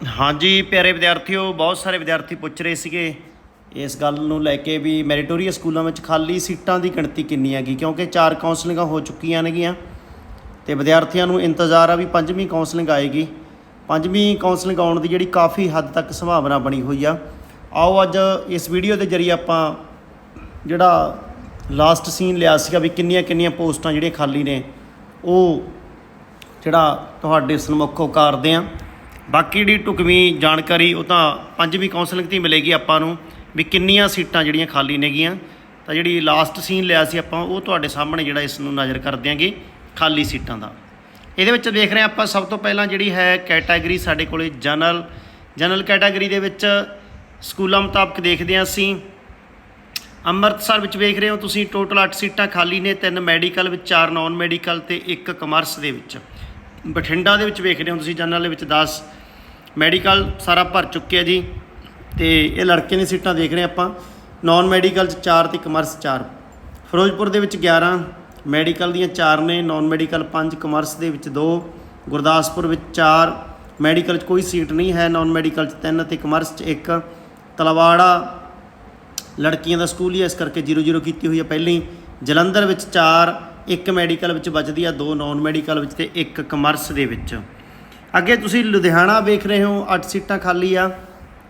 ਹਾਂਜੀ, ਪਿਆਰੇ ਵਿਦਿਆਰਥੀਓ, ਬਹੁਤ ਸਾਰੇ ਵਿਦਿਆਰਥੀ ਪੁੱਛ ਰਹੇ ਸੀਗੇ ਇਸ ਗੱਲ ਨੂੰ ਲੈ ਕੇ ਵੀ ਮੈਰੀਟੋਰੀਅਸ ਸਕੂਲਾਂ ਵਿੱਚ ਖਾਲੀ ਸੀਟਾਂ ਦੀ ਗਿਣਤੀ ਕਿੰਨੀ ਹੈਗੀ? ਕਿਉਂਕਿ ਚਾਰ ਕਾਉਂਸਲਿੰਗਾਂ ਹੋ ਚੁੱਕੀਆਂ ਨੇਗੀਆਂ ਤੇ ਵਿਦਿਆਰਥੀਆਂ ਨੂੰ ਇੰਤਜ਼ਾਰ ਆ ਵੀ ਪੰਜਵੀਂ ਕਾਉਂਸਲਿੰਗ ਆਏਗੀ। ਪੰਜਵੀਂ ਕਾਉਂਸਲਿੰਗ ਆਉਣ ਦੀ ਜਿਹੜੀ ਕਾਫੀ ਹੱਦ ਤੱਕ ਸੰਭਾਵਨਾ ਬਣੀ ਹੋਈ ਆ। ਆਓ ਅੱਜ ਇਸ ਵੀਡੀਓ ਦੇ ਜ਼ਰੀਏ ਆਪਾਂ ਜਿਹੜਾ ਲਾਸਟ ਸੀਨ ਲਿਆ ਸੀਗਾ ਵੀ ਕਿੰਨੀਆਂ ਕਿੰਨੀਆਂ ਪੋਸਟਾਂ ਜਿਹੜੀਆਂ ਖਾਲੀ ਨੇ, ਉਹ ਜਿਹੜਾ ਤੁਹਾਡੇ ਸਨਮੁੱਖ ਕਰਦੇ ਆ। ਬਾਕੀ ਜਿਹੜੀ ਟੁਕਵੀਂ ਜਾਣਕਾਰੀ, ਉਹ ਤਾਂ ਪੰਜਵੀਂ ਕਾਉਂਸਲਿੰਗ ਤੇ ਮਿਲੇਗੀ ਆਪਾਂ ਨੂੰ, ਵੀ ਕਿੰਨੀਆਂ ਸੀਟਾਂ ਜਿਹੜੀਆਂ ਖਾਲੀ ਨੇਗੀਆਂ। ਤਾਂ ਜਿਹੜੀ ਲਾਸਟ ਸੀਨ ਲਿਆ ਸੀ ਆਪਾਂ, ਉਹ ਤੁਹਾਡੇ ਸਾਹਮਣੇ ਜਿਹੜਾ ਇਸ ਨੂੰ ਨਜ਼ਰ ਕਰ ਦਿਆਂਗੇ, ਖਾਲੀ ਸੀਟਾਂ ਦਾ। ਇਹਦੇ ਵਿੱਚ ਦੇਖ ਰਹੇ ਹਾਂ ਆਪਾਂ, ਸਭ ਤੋਂ ਪਹਿਲਾਂ ਜਿਹੜੀ ਹੈ ਕੈਟਾਗਰੀ ਸਾਡੇ ਕੋਲੇ ਜਨਰਲ ਜਨਰਲ ਕੈਟਾਗਰੀ ਦੇ ਵਿੱਚ ਸਕੂਲਾਂ ਮੁਤਾਬਕ ਦੇਖਦੇ ਹਾਂ ਅਸੀਂ। ਅੰਮ੍ਰਿਤਸਰ ਵਿੱਚ ਵੇਖ ਰਹੇ ਹੋ ਤੁਸੀਂ ਟੋਟਲ 8 ਸੀਟਾਂ ਖਾਲੀ ਨੇ, ਤਿੰਨ ਮੈਡੀਕਲ ਵਿੱਚ, ਚਾਰ ਨਾਨ ਮੈਡੀਕਲ ਤੇ ਇੱਕ ਕਮਰਸ ਦੇ ਵਿੱਚ। ਬਠਿੰਡਾ ਦੇ ਵਿੱਚ ਵੇਖ ਰਹੇ ਹੋ ਤੁਸੀਂ ਜਨਰਲ ਦੇ ਵਿੱਚ 10 ਮੈਡੀਕਲ ਸਾਰਾ ਭਰ ਚੁੱਕਿਆ ਜੀ। ਤੇ ਇਹ ਲੜਕੇ ਦੀਆਂ ਸੀਟਾਂ ਦੇਖ ਰਹੇ ਆਪਾਂ। ਨਾਨ ਮੈਡੀਕਲ ਚ 4 ਤੇ ਕਮਰਸ 4 ਫਿਰੋਜ਼ਪੁਰ ਦੇ ਵਿੱਚ 11 ਮੈਡੀਕਲ ਦੀਆਂ 4 ਨੇ ਨਾਨ ਮੈਡੀਕਲ 5 ਕਮਰਸ ਦੇ ਵਿੱਚ 2 ਗੁਰਦਾਸਪੁਰ ਵਿੱਚ 4 ਮੈਡੀਕਲ ਚ ਕੋਈ ਸੀਟ ਨਹੀਂ ਹੈ ਨਾਨ ਮੈਡੀਕਲ ਚ 3 ਅਤੇ ਕਮਰਸ ਚ 1 ਤਲਵਾੜਾ ਲੜਕੀਆਂ ਦਾ ਸਕੂਲ ਹੀ ਇਸ ਕਰਕੇ 00 ਕੀਤੀ ਹੋਈ ਹੈ ਪਹਿਲੀ। ਜਲੰਧਰ ਵਿੱਚ 4 ਇੱਕ ਮੈਡੀਕਲ ਵਿੱਚ ਬਚਦੀ ਆ ਦੋ ਨਾਨ ਮੈਡੀਕਲ ਵਿੱਚ ਤੇ ਇੱਕ ਕਮਰਸ ਦੇ ਵਿੱਚ। ਅੱਗੇ ਤੁਸੀਂ ਲੁਧਿਆਣਾ ਵੇਖ ਰਹੇ ਹੋ 8 ਸੀਟਾਂ ਖਾਲੀ ਆ।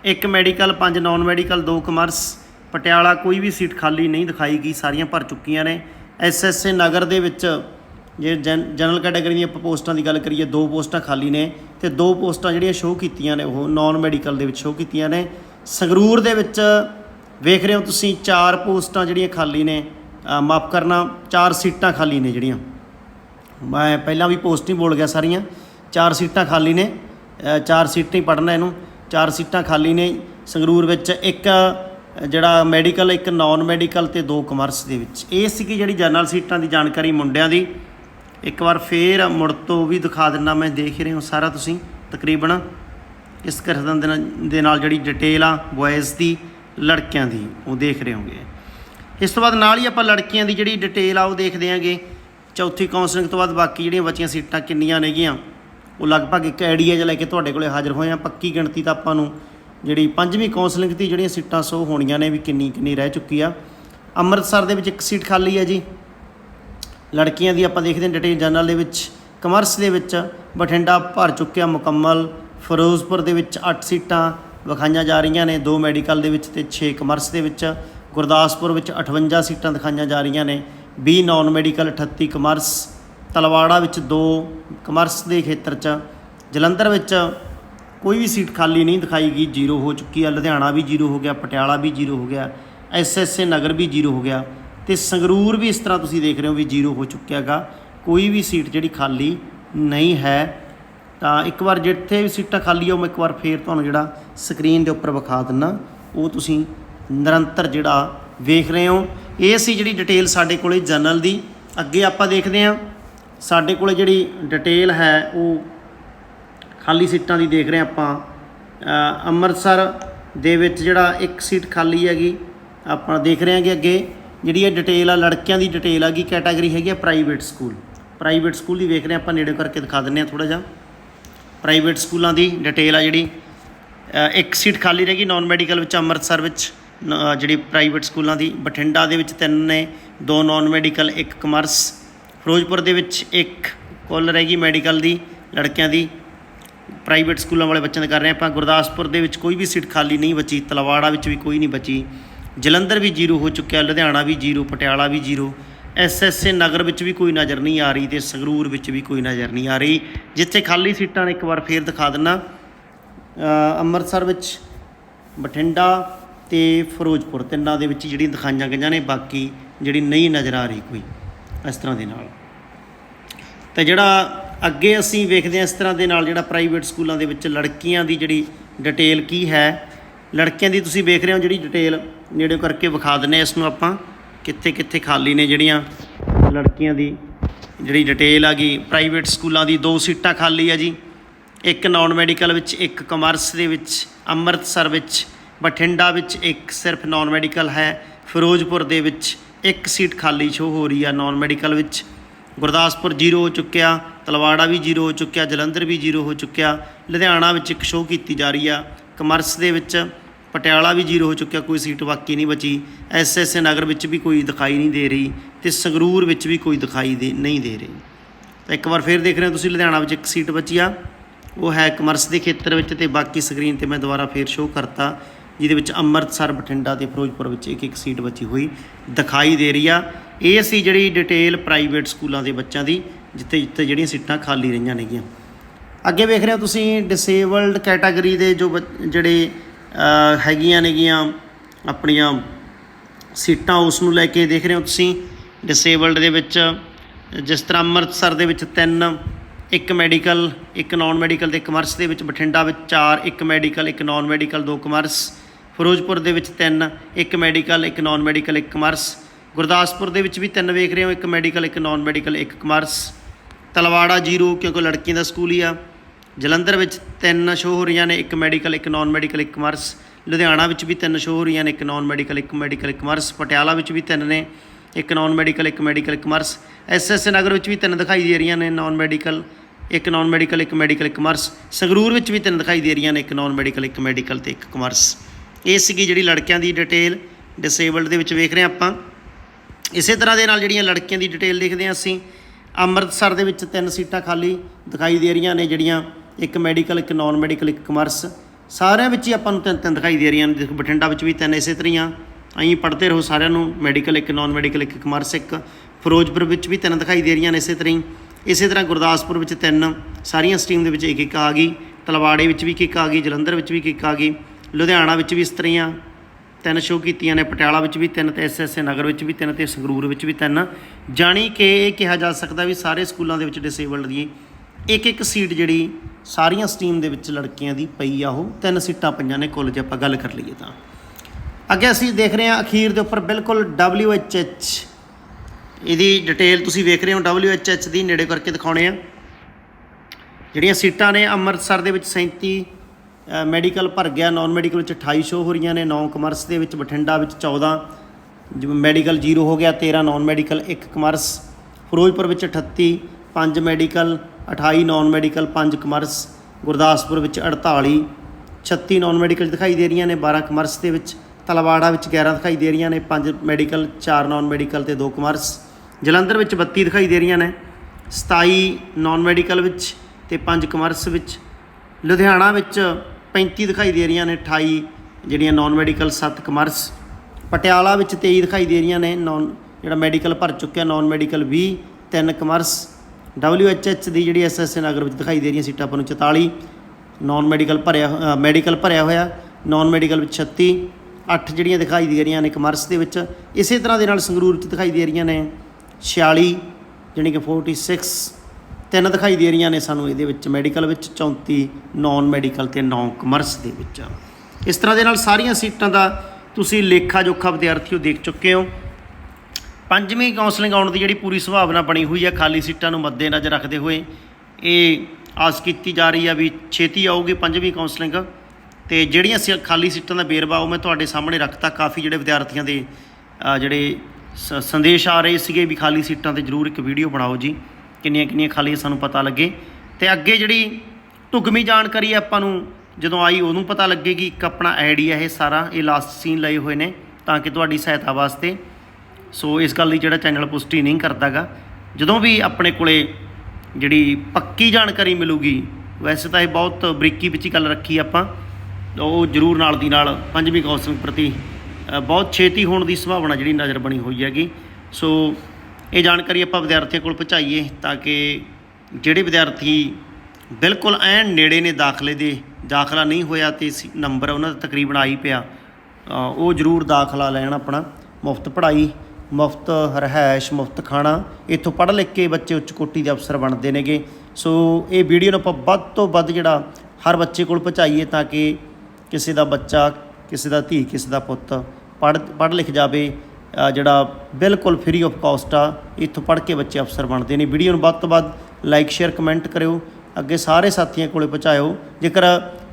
ਇੱਕ ਮੈਡੀਕਲ, ਪੰਜ ਨਾਨ ਮੈਡੀਕਲ ਦੋ ਕਮਰਸ ਪਟਿਆਲਾ ਕੋਈ ਵੀ ਸੀਟ ਖਾਲੀ ਨਹੀਂ ਦਿਖਾਈ ਗਈ ਸਾਰੀਆਂ ਭਰ ਚੁੱਕੀਆਂ ਨੇ। ਐਸਐਸਏ ਨਗਰ ਦੇ ਵਿੱਚ ਜੇ ਜਨ- ਜਨਰਲ ਕੈਟਾਗਰੀ ਦੀਆਂ ਆਪਾਂ ਪੋਸਟਾਂ ਦੀ ਗੱਲ ਕਰੀਏ, ਦੋ ਪੋਸਟਾਂ ਖਾਲੀ ਨੇ ਤੇ ਦੋ ਪੋਸਟਾਂ ਜਿਹੜੀਆਂ ਸ਼ੋਅ ਕੀਤੀਆਂ ਨੇ, ਉਹ ਨਾਨ ਮੈਡੀਕਲ ਦੇ ਵਿੱਚ ਸ਼ੋਅ ਕੀਤੀਆਂ ਨੇ। ਸੰਗਰੂਰ ਦੇ ਵਿੱਚ ਵੇਖ ਰਹੇ ਹੋ ਤੁਸੀਂ, ਚਾਰ ਪੋਸਟਾਂ ਜਿਹੜੀਆਂ ਖਾਲੀ ਨੇ। ਮਾਫ ਕਰਨਾ, ਚਾਰ ਸੀਟਾਂ ਖਾਲੀ ਨੇ ਜਿਹੜੀਆਂ। ਮੈਂ ਪਹਿਲਾਂ ਵੀ ਪੋਸਟ ਨਹੀਂ ਬੋਲ ਗਿਆ ਸਾਰੀਆਂ। ਚਾਰ ਸੀਟਾਂ ਖਾਲੀ ਨੇ ਚਾਰ ਸੀਟਾਂ ਹੀ ਪੜਨਾ ਇਹਨੂੰ, ਚਾਰ ਸੀਟਾਂ ਖਾਲੀ ਨੇ। ਸੰਗਰੂਰ ਵਿੱਚ ਇੱਕ ਜਿਹੜਾ ਮੈਡੀਕਲ ਇੱਕ ਨਾਨ ਮੈਡੀਕਲ ਤੇ ਦੋ ਕਮਰਸ ਦੇ ਵਿੱਚ। ਇਹ ਸੀਗੀ ਜਿਹੜੀ ਜਨਰਲ ਸੀਟਾਂ ਦੀ ਜਾਣਕਾਰੀ ਮੁੰਡਿਆਂ ਦੀ। ਇੱਕ ਵਾਰ ਫੇਰ ਮੁੜ ਤੋਂ ਵੀ ਦਿਖਾ ਦਿੰਦਾ, ਮੈਂ ਦੇਖ ਰਹੇ ਹੋ ਸਾਰਾ ਤੁਸੀਂ, ਤਕਰੀਬਨ। ਇਸ ਕਿਸਮ ਦੇ ਨਾਲ ਦੇ ਨਾਲ ਜਿਹੜੀ ਡਿਟੇਲ ਆ ਬॉयਜ਼ ਦੀ, ਲੜਕਿਆਂ ਦੀ, ਉਹ ਦੇਖ ਰਹੇ ਹੋਗੇ ਇਸ ਤੋਂ ਬਾਅਦ ਨਾਲ ਹੀ ਆਪਾਂ ਲੜਕੀਆਂ ਦੀ ਜਿਹੜੀ ਡਿਟੇਲ ਆ, ਉਹ ਦੇਖਦੇ ਆਂਗੇ ਚੌਥੀ ਕਾਉਂਸਲਿੰਗ ਤੋਂ ਬਾਅਦ ਬਾਕੀ ਜਿਹੜੀਆਂ ਬਚੀਆਂ ਸੀਟਾਂ ਕਿੰਨੀਆਂ ਨੇਗੀਆਂ। ਉਹ ਲਗਭਗ ਇੱਕ ਆਈਡੀਆ ਜਿਹਾ ਲੈ ਕੇ ਤੁਹਾਡੇ ਕੋਲੇ ਹਾਜ਼ਰ ਹੋਏ ਆ। ਪੱਕੀ ਗਿਣਤੀ ਤਾਂ ਆਪਾਂ ਨੂੰ ਜਿਹੜੀ ਪੰਜਵੀਂ ਕਾਉਂਸਲਿੰਗ ਦੀ ਜਿਹੜੀਆਂ ਸੀਟਾਂ ਸੋ ਹੋਣੀਆਂ ਨੇ ਵੀ ਕਿੰਨੀ ਕਿੰਨੀ ਰਹਿ ਚੁੱਕੀ ਆ। ਅੰਮ੍ਰਿਤਸਰ ਦੇ ਵਿੱਚ ਇੱਕ ਸੀਟ ਖਾਲੀ ਹੈ ਜੀ। ਲੜਕੀਆਂ ਦੀ ਆਪਾਂ ਦੇਖਦੇ ਹਾਂ ਡਿਟੇਲ ਜਨਰਲ ਦੇ ਵਿੱਚ ਕਮਰਸ ਦੇ ਵਿੱਚ ਬਠਿੰਡਾ ਭਰ ਚੁੱਕਿਆ ਮੁਕੰਮਲ। ਫਿਰੋਜ਼ਪੁਰ ਦੇ ਵਿੱਚ 8 ਸੀਟਾਂ ਵਿਖਾਈਆਂ ਜਾ ਰਹੀਆਂ ਨੇ 2 ਮੈਡੀਕਲ ਦੇ ਵਿੱਚ ਤੇ 6 ਕਮਰਸ ਦੇ ਵਿੱਚ। ਗੁਰਦਾਸਪੁਰ ਵਿੱਚ 58 ਸੀਟਾਂ ਦਿਖਾਈਆਂ ਜਾ ਰਹੀਆਂ ਨੇ। 20 ਨਾਨ ਮੈਡੀਕਲ 38 ਕਮਰਸ ਤਲਵਾੜਾ ਵਿੱਚ ਦੋ, ਕਮਰਸ ਦੇ ਖੇਤਰ 'ਚ, ਜਲੰਧਰ ਵਿੱਚ ਕੋਈ ਵੀ ਸੀਟ ਖਾਲੀ ਨਹੀਂ ਦਿਖਾਈ ਗਈ, ਜ਼ੀਰੋ ਹੋ ਚੁੱਕੀ ਹੈ ਲੁਧਿਆਣਾ ਵੀ ਜ਼ੀਰੋ ਹੋ ਗਿਆ, ਪਟਿਆਲਾ ਵੀ ਜ਼ੀਰੋ ਹੋ ਗਿਆ ਐਸਐਸਏ ਨਗਰ ਵੀ ਜ਼ੀਰੋ ਹੋ ਗਿਆ। ਤੇ ਸੰਗਰੂਰ ਵੀ ਇਸ ਤਰ੍ਹਾਂ ਤੁਸੀਂ ਦੇਖ ਰਹੇ ਹੋ ਵੀ ਜ਼ੀਰੋ ਹੋ ਚੁੱਕਿਆਗਾ। ਕੋਈ ਵੀ ਸੀਟ ਜਿਹੜੀ ਖਾਲੀ ਨਹੀਂ ਹੈ। ਤਾਂ ਇੱਕ ਵਾਰ ਜਿੱਥੇ ਵੀ ਸੀਟਾਂ ਖਾਲੀ ਆ, ਉਹ ਮੈਂ ਇੱਕ ਵਾਰ ਫੇਰ ਤੁਹਾਨੂੰ ਜਿਹੜਾ ਸਕਰੀਨ ਦੇ ਉੱਪਰ ਵਿਖਾ ਦਿੰਨਾ। ਉਹ ਤੁਸੀਂ ਨਿਰੰਤਰ ਜਿਹੜਾ ਵੇਖ ਰਹੇ ਹੋ। ਇਹ ਸੀ ਜਿਹੜੀ ਡਿਟੇਲ ਸਾਡੇ ਕੋਲੇ ਜਨਰਲ ਦੀ। ਅੱਗੇ ਆਪਾਂ ਦੇਖਦੇ ਹਾਂ। ਸਾਡੇ ਕੋਲੇ ਜਿਹੜੀ ਡਿਟੇਲ ਹੈ, ਉਹ ਖਾਲੀ ਸੀਟਾਂ ਦੀ ਦੇਖ ਰਹੇ ਹਾਂ ਆਪਾਂ। ਅੰਮ੍ਰਿਤਸਰ ਦੇ ਵਿੱਚ ਜਿਹੜਾ ਇੱਕ ਸੀਟ ਖਾਲੀ ਹੈਗੀ, ਆਪਾਂ ਦੇਖ ਰਹੇ ਹਾਂ ਕਿ ਅੱਗੇ ਜਿਹੜੀ ਇਹ ਡਿਟੇਲ ਆ, ਲੜਕਿਆਂ ਦੀ ਡਿਟੇਲ ਹੈਗੀ ਕੈਟਾਗਰੀ ਹੈਗੀ ਆ? ਪ੍ਰਾਈਵੇਟ ਸਕੂਲ ਪ੍ਰਾਈਵੇਟ ਸਕੂਲ ਦੀ ਵੇਖ ਰਹੇ ਹਾਂ ਆਪਾਂ, ਨੇੜੇ ਕਰਕੇ ਦਿਖਾ ਦਿੰਨੇ ਆ ਥੋੜਾ ਜਿਹਾ। ਪ੍ਰਾਈਵੇਟ ਸਕੂਲਾਂ ਦੀ ਡਿਟੇਲ ਆ ਜਿਹੜੀ ਇੱਕ ਸੀਟ ਖਾਲੀ ਰਹੇਗੀ ਨਾਨ ਮੈਡੀਕਲ ਵਿੱਚ ਅੰਮ੍ਰਿਤਸਰ ਵਿੱਚ, ਨ- ਜਿਹੜੀ ਪ੍ਰਾਈਵੇਟ ਸਕੂਲਾਂ ਦੀ। ਬਠਿੰਡਾ ਦੇ ਵਿੱਚ ਤਿੰਨ ਨੇ, ਦੋ ਨਾਨ ਮੈਡੀਕਲ ਇੱਕ ਕਮਰਸ ਫਿਰੋਜ਼ਪੁਰ ਦੇ ਵਿੱਚ ਇੱਕ ਕੁੱਲ ਗਈ ਮੈਡੀਕਲ ਦੀ, ਲੜਕਿਆਂ ਦੀ ਪ੍ਰਾਈਵੇਟ ਸਕੂਲਾਂ ਵਾਲੇ ਬੱਚਿਆਂ ਦਾ ਕਰ ਰਹੇ ਆਪਾਂ। ਗੁਰਦਾਸਪੁਰ ਦੇ ਵਿੱਚ ਕੋਈ ਵੀ ਸੀਟ ਖਾਲੀ ਨਹੀਂ ਬਚੀ, ਤਲਵਾੜਾ ਵਿੱਚ ਵੀ ਕੋਈ ਨਹੀਂ ਬਚੀ। ਜਲੰਧਰ ਵੀ ਜ਼ੀਰੋ ਹੋ ਚੁੱਕਿਆ, ਲੁਧਿਆਣਾ ਵੀ zero, Patiala we zero. S S A Nagar ਵਿੱਚ ਵੀ ਕੋਈ ਨਜ਼ਰ ਨਹੀਂ ਆ ਰਹੀ ਤੇ ਸੰਗਰੂਰ ਵਿੱਚ ਵੀ ਕੋਈ ਨਜ਼ਰ ਨਹੀਂ ਆ ਰਹੀ। ਜਿੱਥੇ ਖਾਲੀ ਸੀਟਾਂ ਨੇ ਇੱਕ ਵਾਰ ਫੇਰ ਦਿਖਾ ਦਿੰਨਾ। ਅੰਮ੍ਰਿਤਸਰ ਵਿੱਚ ਬਠਿੰਡਾ ਤੇ ਫਿਰੋਜ਼ਪੁਰ ਤਿੰਨਾਂ ਦੇ ਵਿੱਚ ਜਿਹੜੀਆਂ ਦਿਖਾਈਆਂ ਗਈਆਂ ਨੇ, ਬਾਕੀ ਜਿਹੜੀ ਨਹੀਂ ਨਜ਼ਰ ਆ ਰਹੀ ਕੋਈ, ਇਸ ਤਰ੍ਹਾਂ ਦੇ ਨਾਲ। ਤੇ ਜਿਹੜਾ ਅੱਗੇ ਅਸੀਂ ਵੇਖਦੇ ਹਾਂ ਇਸ ਤਰ੍ਹਾਂ ਦੇ ਨਾਲ ਜਿਹੜਾ ਪ੍ਰਾਈਵੇਟ ਸਕੂਲਾਂ ਦੇ ਵਿੱਚ ਲੜਕੀਆਂ ਦੀ ਜਿਹੜੀ ਡਿਟੇਲ ਕੀ ਹੈ, ਲੜਕੀਆਂ ਦੀ ਤੁਸੀਂ ਵੇਖ ਰਹੇ ਹੋ ਜਿਹੜੀ ਡਿਟੇਲ ਨੇੜੇ ਕਰਕੇ ਵਿਖਾ ਦਿੰਨੇ ਹਾਂ ਇਸ ਨੂੰ ਆਪਾਂ, ਕਿੱਥੇ ਕਿੱਥੇ ਖਾਲੀ ਨੇ ਜਿਹੜੀਆਂ ਲੜਕੀਆਂ ਦੀ ਜਿਹੜੀ ਡਿਟੇਲ ਆ ਗਈ। ਪ੍ਰਾਈਵੇਟ ਸਕੂਲਾਂ ਦੀ ਦੋ ਸੀਟਾਂ ਖਾਲੀ ਆ ਜੀ, ਇੱਕ ਨਾਨ ਮੈਡੀਕਲ ਵਿੱਚ, ਇੱਕ ਕਮਰਸ ਦੇ ਵਿੱਚ, ਅੰਮ੍ਰਿਤਸਰ ਵਿੱਚ, ਬਠਿੰਡਾ ਵਿੱਚ ਇੱਕ ਸਿਰਫ ਨਾਨ ਮੈਡੀਕਲ ਹੈ, ਫਿਰੋਜ਼ਪੁਰ ਦੇ ਵਿੱਚ ਇੱਕ ਸੀਟ ਖਾਲੀ ਸ਼ੋ ਹੋ ਰਹੀ ਆ ਨਾਨ ਮੈਡੀਕਲ ਵਿੱਚ। ਗੁਰਦਾਸਪੁਰ ਜ਼ੀਰੋ ਹੋ ਚੁੱਕਿਆ, ਤਲਵਾੜਾ ਵੀ ਜ਼ੀਰੋ ਹੋ ਚੁੱਕਿਆ, ਜਲੰਧਰ ਵੀ ਜ਼ੀਰੋ ਹੋ ਚੁੱਕਿਆ, ਲੁਧਿਆਣਾ ਵਿੱਚ ਇੱਕ ਸ਼ੋਅ ਕੀਤੀ ਜਾ ਰਹੀ ਆ। ਕਮਰਸ ਦੇ ਵਿੱਚ ਪਟਿਆਲਾ ਵੀ ਜ਼ੀਰੋ ਹੋ ਚੁੱਕਿਆ, ਕੋਈ ਸੀਟ ਬਾਕੀ ਨਹੀਂ ਬਚੀ। ਐਸਐਸਏ ਨਗਰ ਵਿੱਚ ਵੀ ਕੋਈ ਦਿਖਾਈ ਨਹੀਂ ਦੇ ਰਹੀ ਤੇ ਸੰਗਰੂਰ ਵਿੱਚ ਵੀ ਕੋਈ ਦਿਖਾਈ ਦੇ, ਨਹੀਂ ਦੇ ਰਹੀ। ਤਾਂ ਇੱਕ ਵਾਰ ਫੇਰ ਦੇਖ ਰਹੇ ਹੋ ਤੁਸੀਂ, ਲੁਧਿਆਣਾ ਵਿੱਚ ਇੱਕ ਸੀਟ ਬਚੀ ਆ। ਉਹ ਹੈ ਕਮਰਸ ਦੇ ਖੇਤਰ ਵਿੱਚ ਤੇ ਬਾਕੀ ਸਕਰੀਨ ਤੇ ਮੈਂ ਦੁਬਾਰਾ ਫੇਰ ਸ਼ੋਅ ਕਰਤਾ, ਜਿਹਦੇ ਵਿੱਚ ਅੰਮ੍ਰਿਤਸਰ, ਬਠਿੰਡਾ ਤੇ ਫਿਰੋਜ਼ਪੁਰ ਵਿੱਚ ਇੱਕ ਇੱਕ ਸੀਟ ਬਚੀ ਹੋਈ ਦਿਖਾਈ ਦੇ ਰਹੀ ਆ। ਇਹ ਸੀ ਜਿਹੜੀ ਡਿਟੇਲ ਪ੍ਰਾਈਵੇਟ ਸਕੂਲਾਂ ਦੇ ਬੱਚਿਆਂ ਦੀ, ਜਿੱਥੇ ਜਿੱਥੇ ਜਿਹੜੀਆਂ ਸੀਟਾਂ ਖਾਲੀ ਰਹੀਆਂ ਨੇਗੀਆਂ। ਅੱਗੇ ਵੇਖ ਰਹੇ ਹੋ ਤੁਸੀਂ ਡਿਸੇਬਲਡ ਕੈਟਾਗਰੀ ਦੇ ਜੋ ਬੱਚ- ਜਿਹੜੇ ਹੈਗੀਆਂ ਨੇਗੀਆਂ ਆਪਣੀਆਂ ਸੀਟਾਂ, ਉਸ ਨੂੰ ਲੈ ਕੇ ਦੇਖ ਰਹੇ ਹੋ ਤੁਸੀਂ। ਡਿਸੇਬਲਡ ਦੇ ਵਿੱਚ, ਜਿਸ ਤਰ੍ਹਾਂ ਅੰਮ੍ਰਿਤਸਰ ਦੇ ਵਿੱਚ ਤਿੰਨ, ਇੱਕ ਮੈਡੀਕਲ ਇੱਕ ਨਾਨ ਮੈਡੀਕਲ ਤੇ ਕਮਰਸ ਦੇ ਵਿੱਚ, ਬਠਿੰਡਾ ਵਿੱਚ ਚਾਰ, ਇੱਕ ਮੈਡੀਕਲ ਇੱਕ ਨਾਨ ਮੈਡੀਕਲ ਦੋ ਕਮਰਸ ਫਿਰੋਜ਼ਪੁਰ ਦੇ ਵਿੱਚ ਤਿੰਨ, ਇੱਕ ਮੈਡੀਕਲ ਇੱਕ ਨਾਨ ਮੈਡੀਕਲ ਇੱਕ ਕਮਰਸ ਗੁਰਦਾਸਪੁਰ ਦੇ ਵਿੱਚ ਵੀ ਤਿੰਨ ਵੇਖ ਰਹੇ ਹੋ ਇੱਕ ਮੈਡੀਕਲ ਇੱਕ ਨਾਨ ਮੈਡੀਕਲ ਇੱਕ ਕਮਰਸ ਤਲਵਾੜਾ ਜ਼ੀਰੋ ਕਿਉਂਕਿ ਲੜਕੀਆਂ ਦਾ ਸਕੂਲ ਹੀ ਆ ਜਲੰਧਰ ਵਿੱਚ ਤਿੰਨ ਸ਼ੋਅ ਹੋ ਰਹੀਆਂ ਨੇ ਇੱਕ ਮੈਡੀਕਲ ਇੱਕ ਨਾਨ ਮੈਡੀਕਲ ਇੱਕ ਕਮਰਸ ਲੁਧਿਆਣਾ ਵਿੱਚ ਵੀ ਤਿੰਨ ਸ਼ੋਅ ਹੋ ਰਹੀਆਂ ਨੇ ਇੱਕ ਨਾਨ ਮੈਡੀਕਲ ਇੱਕ ਮੈਡੀਕਲ ਇੱਕ ਕਮਰਸ ਪਟਿਆਲਾ ਵਿੱਚ ਵੀ ਤਿੰਨ ਨੇ ਇੱਕ ਨਾਨ ਮੈਡੀਕਲ ਇੱਕ ਮੈਡੀਕਲ ਇੱਕ ਕਮਰਸ ਐਸਐਸ ਨਗਰ ਵਿੱਚ ਵੀ ਤਿੰਨ ਦਿਖਾਈ ਦੇ ਰਹੀਆਂ ਨੇ ਨਾਨ ਮੈਡੀਕਲ ਇੱਕ ਨਾਨ ਮੈਡੀਕਲ ਇੱਕ ਮੈਡੀਕਲ ਇੱਕ ਕਮਰਸ ਸੰਗਰੂਰ ਵਿੱਚ ਵੀ ਤਿੰਨ ਦਿਖਾਈ ਦੇ ਰਹੀਆਂ ਨੇ ਇੱਕ ਨਾਨ ਮੈਡੀਕਲ ਇੱਕ ਮੈਡੀਕਲ ਤੇ ਇੱਕ ਕਮਰਸ ਇਹ ਸੀਗੀ ਜਿਹੜੀ ਲੜਕਿਆਂ ਦੀ ਡਿਟੇਲ ਡਿਸੇਬਲਡ ਦੇ ਵਿੱਚ ਵੇਖ ਰਹੇ ਹਾਂ ਆਪਾਂ ਇਸੇ ਤਰ੍ਹਾਂ ਦੇ ਨਾਲ ਜਿਹੜੀਆਂ ਲੜਕੀਆਂ ਦੀ ਡਿਟੇਲ ਦੇਖਦੇ ਹਾਂ ਅਸੀਂ, ਅੰਮ੍ਰਿਤਸਰ ਦੇ ਵਿੱਚ ਤਿੰਨ ਸੀਟਾਂ ਖਾਲੀ ਦਿਖਾਈ ਦੇ ਰਹੀਆਂ ਨੇ ਜਿਹੜੀਆਂ, ਇੱਕ ਮੈਡੀਕਲ ਇੱਕ ਨਾਨ ਮੈਡੀਕਲ ਇੱਕ ਕਮਰਸ ਸਾਰਿਆਂ ਵਿੱਚ ਹੀ ਆਪਾਂ ਨੂੰ ਤਿੰਨ ਤਿੰਨ ਦਿਖਾਈ ਦੇ ਰਹੀਆਂ ਨੇ, ਦੇਖੋ ਬਠਿੰਡਾ ਵਿੱਚ ਵੀ ਤਿੰਨ ਇਸੇ ਤਰ੍ਹਾਂ ਹੀ ਪੜ੍ਹਦੇ ਰਹੋ ਸਾਰਿਆਂ ਨੂੰ ਮੈਡੀਕਲ ਇੱਕ ਨਾਨ ਮੈਡੀਕਲ ਇੱਕ ਕਮਰਸ ਇੱਕ ਫਿਰੋਜ਼ਪੁਰ ਵਿੱਚ ਵੀ ਤਿੰਨ ਦਿਖਾਈ ਦੇ ਰਹੀਆਂ ਨੇ ਇਸੇ ਤਰ੍ਹਾਂ ਹੀ, ਇਸੇ ਤਰ੍ਹਾਂ ਗੁਰਦਾਸਪੁਰ ਵਿੱਚ ਤਿੰਨ, ਸਾਰੀਆਂ ਸਟਰੀਮ ਦੇ ਵਿੱਚ ਇੱਕ ਇੱਕ ਆ ਗਈ, ਤਲਵਾੜੇ ਵਿੱਚ ਵੀ ਇੱਕ ਆ ਗਈ, ਜਲੰਧਰ ਵਿੱਚ ਵੀ ਇੱਕ ਆ ਗਈ, ਲੁਧਿਆਣਾ ਵਿੱਚ ਵੀ ਇਸ ਤਰ੍ਹਾਂ ਤਿੰਨ ਸ਼ੋਅ ਕੀਤੀਆਂ ਨੇ, ਪਟਿਆਲਾ ਵਿੱਚ ਵੀ ਤਿੰਨ ਤੇ ਐਸਐਸਏ ਨਗਰ ਵਿੱਚ ਵੀ ਤਿੰਨ ਤੇ ਸੰਗਰੂਰ ਵਿੱਚ ਵੀ ਤਿੰਨ। ਜਾਣੀ ਕਿ ਇਹ ਕਿਹਾ ਜਾ ਸਕਦਾ ਵੀ ਸਾਰੇ ਸਕੂਲਾਂ ਦੇ ਵਿੱਚ ਡਿਸੇਬਲਡ ਦੀ ਇੱਕ ਇੱਕ ਸੀਟ ਜਿਹੜੀ ਸਾਰੀਆਂ ਸਟਰੀਮ ਦੇ ਵਿੱਚ ਲੜਕੀਆਂ ਦੀ ਪਈ ਆ ਉਹ, ਤਿੰਨ ਸੀਟਾਂ ਪਈਆਂ ਨੇ ਕੁੱਲ ਜੇ ਆਪਾਂ ਗੱਲ ਕਰ ਲਈਏ ਤਾਂ। ਅੱਗੇ ਅਸੀਂ ਦੇਖ ਰਹੇ ਹਾਂ ਅਖੀਰ ਦੇ ਉੱਪਰ ਬਿਲਕੁਲ WHH ਇਹਦੀ ਡਿਟੇਲ ਤੁਸੀਂ ਵੇਖ ਰਹੇ ਹੋ WHH ਦੀ ਨੇੜੇ ਕਰਕੇ ਦਿਖਾਉਣੇ ਆ। ਜਿਹੜੀਆਂ ਸੀਟਾਂ ਨੇ ਅੰਮ੍ਰਿਤਸਰ ਦੇ ਵਿੱਚ 37 ਮੈਡੀਕਲ ਭਰ ਗਿਆ ਨਾਨ ਮੈਡੀਕਲ ਵਿੱਚ 28 ਸ਼ੋ ਹੋ ਰਹੀਆਂ ਨੇ, ਨੌ ਕਮਰਸ ਦੇ ਵਿੱਚ, ਬਠਿੰਡਾ ਵਿੱਚ 14 ਜਿਵੇਂ ਮੈਡੀਕਲ ਜੀਰੋ ਹੋ ਗਿਆ 13 ਨਾਨ ਮੈਡੀਕਲ 1 ਕਮਰਸ ਫਿਰੋਜ਼ਪੁਰ ਵਿੱਚ 38 5 medical 28 non medical 5 commerce Gurdaspur ਵਿੱਚ 48 36 ਨਾਨ ਮੈਡੀਕਲ ਦਿਖਾਈ ਦੇ ਰਹੀਆਂ ਨੇ 12 ਕਮਰਸ ਦੇ ਵਿੱਚ, ਤਲਵਾੜਾ ਵਿੱਚ 11 ਦਿਖਾਈ ਦੇ ਰਹੀਆਂ ਨੇ 5 ਮੈਡੀਕਲ 4 ਨਾਨ ਮੈਡੀਕਲ ਤੇ 2 ਕਮਰਸ ਜਲੰਧਰ ਵਿੱਚ 32 ਦਿਖਾਈ ਦੇ ਰਹੀਆਂ ਨੇ 27 ਨਾਨ ਮੈਡੀਕਲ ਵਿੱਚ ਤੇ 5 ਕਮਰਸ ਵਿੱਚ ਲੁਧਿਆਣਾ ਵਿੱਚ 35 ਦਿਖਾਈ ਦੇ ਰਹੀਆਂ ਨੇ 28 ਜਿਹੜੀਆਂ ਨਾਨ ਮੈਡੀਕਲ 7 ਕਮਰਸ ਪਟਿਆਲਾ ਵਿੱਚ 23 ਦਿਖਾਈ ਦੇ ਰਹੀਆਂ ਨੇ ਨਾਨ ਜਿਹੜਾ ਮੈਡੀਕਲ ਭਰ ਚੁੱਕਿਆ ਨਾਨ ਮੈਡੀਕਲ 20 3 ਕਮਰਸ WHH ਦੀ ਜਿਹੜੀ ਐਸਐਸਏ ਨਗਰ ਵਿੱਚ ਦਿਖਾਈ ਦੇ ਰਹੀਆਂ ਸੀਟਾਂ ਆਪਾਂ ਨੂੰ 44 ਨਾਨ ਮੈਡੀਕਲ ਭਰਿਆ ਮੈਡੀਕਲ ਭਰਿਆ ਹੋਇਆ ਨਾਨ ਮੈਡੀਕਲ ਵਿੱਚ 36 8 ਜਿਹੜੀਆਂ ਦਿਖਾਈ ਦੇ ਰਹੀਆਂ ਨੇ ਕਮਰਸ ਦੇ ਵਿੱਚ, ਇਸੇ ਤਰ੍ਹਾਂ ਦੇ ਨਾਲ ਸੰਗਰੂਰ ਵਿੱਚ ਦਿਖਾਈ ਦੇ ਰਹੀਆਂ ਨੇ 46 ਜਾਣੀ ਕਿ 46 ਤਿੰਨ ਦਿਖਾਈ ਦੇ ਰਹੀਆਂ ਨੇ ਸਾਨੂੰ ਇਹਦੇ ਵਿੱਚ ਮੈਡੀਕਲ ਵਿੱਚ 34 ਨਾਨ ਮੈਡੀਕਲ ਤੇ 9 ਕਮਰਸ ਦੇ ਵਿੱਚ। ਇਸ ਤਰ੍ਹਾਂ ਦੇ ਨਾਲ ਸਾਰੀਆਂ ਸੀਟਾਂ ਦਾ ਤੁਸੀਂ ਲੇਖਾ ਜੋਖਾ ਵਿਦਿਆਰਥੀਓ ਦੇਖ ਚੁੱਕੇ ਹੋ। ਪੰਜਵੀਂ ਕਾਉਂਸਲਿੰਗ ਆਉਣ ਦੀ ਜਿਹੜੀ ਪੂਰੀ ਸੰਭਾਵਨਾ ਬਣੀ ਹੋਈ ਹੈ, ਖਾਲੀ ਸੀਟਾਂ ਨੂੰ ਮੱਦੇਨਜ਼ਰ ਰੱਖਦੇ ਹੋਏ ਇਹ ਆਸ ਕੀਤੀ ਜਾ ਰਹੀ ਹੈ ਵੀ ਛੇਤੀ ਆਊਗੀ ਪੰਜਵੀਂ ਕਾਉਂਸਲਿੰਗ ਤੇ ਜਿਹੜੀਆਂ ਸੀ ਖਾਲੀ ਸੀਟਾਂ ਦਾ ਵੇਰਵਾ ਉਹ ਮੈਂ ਤੁਹਾਡੇ ਸਾਹਮਣੇ ਰੱਖਤਾ। ਕਾਫੀ ਜਿਹੜੇ ਵਿਦਿਆਰਥੀਆਂ ਦੇ ਜਿਹੜੇ ਸ- ਸੰਦੇਸ਼ ਆ ਰਹੇ ਸੀਗੇ ਵੀ ਖਾਲੀ ਸੀਟਾਂ ਤੇ ਜ਼ਰੂਰ ਇੱਕ ਵੀਡੀਓ ਬਣਾਓ ਜੀ। ਕਿੰਨੀਆਂ ਕਿੰਨੀਆਂ ਖਾਲੀ ਸਾਨੂੰ ਪਤਾ ਲੱਗੇ। ਤੇ ਅੱਗੇ ਜਿਹੜੀ ਢੁਕਵੀਂ ਜਾਣਕਾਰੀ ਆਪਾਂ ਨੂੰ ਜਦੋਂ ਆਈ, ਉਹਨੂੰ ਪਤਾ ਲੱਗੇਗੀ। ਇੱਕ ਆਪਣਾ ਆਈਡੀਆ ਇਹ ਸਾਰਾ, ਇਹ ਲਾਸਟ ਸੀਨ ਲਏ ਹੋਏ ਨੇ ਤਾਂ ਕਿ ਤੁਹਾਡੀ ਸਹਾਇਤਾ ਵਾਸਤੇ। ਸੋ ਇਸ ਗੱਲ ਦੀ ਜਿਹੜਾ ਚੈਨਲ ਪੁਸ਼ਟੀ ਨਹੀਂ ਕਰਦਾਗਾ। ਜਦੋਂ ਵੀ ਆਪਣੇ ਕੋਲੇ ਜਿਹੜੀ ਪੱਕੀ ਜਾਣਕਾਰੀ ਮਿਲੂਗੀ, ਵੈਸੇ ਤਾਂ ਇਹ ਬਹੁਤ ਬਰੀਕੀ ਵਿੱਚ ਹੀ ਗੱਲ ਰੱਖੀ ਆਪਾਂ। ਉਹ ਜ਼ਰੂਰ ਨਾਲ ਦੀ ਨਾਲ ਪੰਜਵੀਂ ਕੌਂਸਲਿੰਗ ਪ੍ਰਤੀ ਬਹੁਤ ਛੇਤੀ ਹੋਣ ਦੀ ਸੰਭਾਵਨਾ ਜਿਹੜੀ ਨਜ਼ਰ ਬਣੀ ਹੋਈ ਹੈਗੀ। ਸੋ ਇਹ ਜਾਣਕਾਰੀ ਆਪਾਂ ਵਿਦਿਆਰਥੀਆਂ ਕੋਲ ਪਹੁੰਚਾਈਏ ਤਾਂ ਕਿ ਜਿਹੜੇ ਵਿਦਿਆਰਥੀ ਬਿਲਕੁਲ ਐਨ ਨੇੜੇ ਨੇ ਦਾਖਲੇ ਦੇ, ਦਾਖਲਾ ਨਹੀਂ ਹੋਇਆ ਤੇ ਨੰਬਰ ਉਹਨਾਂ ਦਾ ਤਕਰੀਬਨ ਆਈ ਪਿਆ ਉਹ ਜ਼ਰੂਰ ਦਾਖਲਾ ਲੈਣ ਆਪਣਾ, ਮੁਫਤ ਪੜ੍ਹਾਈ, ਮੁਫਤ ਰਹਿائش ਮੁਫਤ ਖਾਣਾ, ਇੱਥੋਂ ਪੜ੍ਹ ਲਿਖ ਕੇ ਬੱਚੇ ਉੱਚ ਕੋਟੀ ਦੇ ਅਫਸਰ ਬਣਦੇ ਨੇਗੇ। ਸੋ ਇਹ ਵੀਡੀਓ ਨੂੰ ਆਪਾਂ ਵੱਧ ਤੋਂ ਵੱਧ ਜਿਹੜਾ ਹਰ ਬੱਚੇ ਕੋਲ ਪਹੁੰਚਾਈਏ ਤਾਂ ਕਿ ਕਿਸੇ ਦਾ ਬੱਚਾ, ਕਿਸੇ ਦਾ ਧੀ, ਕਿਸੇ ਦਾ ਪੁੱਤ ਪੜ੍ਹ ਪੜ੍ਹ ਲਿਖ ਜਾਵੇ ਜਿਹੜਾ ਬਿਲਕੁਲ ਫ੍ਰੀ ਆਫ ਕਾਸਟ ਆ, ਇੱਥੋਂ ਪੜ੍ਹ ਕੇ ਬੱਚੇ ਅਫਸਰ ਬਣਦੇ ਨੇ। ਵੀਡੀਓ ਨੂੰ ਵੱਧ ਤੋਂ ਵੱਧ ਲਾਈਕ ਸ਼ੇਅਰ ਕਮੈਂਟ ਕਰਿਓ। ਅੱਗੇ ਸਾਰੇ ਸਾਥੀਆਂ ਕੋਲੇ ਪਹੁੰਚਾਇਓ। ਜੇਕਰ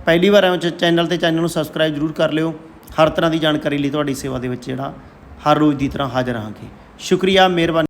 ਪਹਿਲੀ ਵਾਰ ਆਏ ਹੋ ਚੈਨਲ ਤੇ ਚੈਨਲ ਨੂੰ ਸਬਸਕ੍ਰਾਈਬ ਜ਼ਰੂਰ ਕਰ ਲਿਓ। ਹਰ ਤਰ੍ਹਾਂ ਦੀ ਜਾਣਕਾਰੀ ਲਈ ਤੁਹਾਡੀ ਸੇਵਾ ਦੇ ਵਿੱਚ ਜਿਹੜਾ ਹਰ ਰੋਜ਼ ਦੀ ਤਰ੍ਹਾਂ ਹਾਜ਼ਰ ਰਹਾਂਗੇ। ਸ਼ੁਕਰੀਆ, ਮਿਹਰਬਾਨੀ।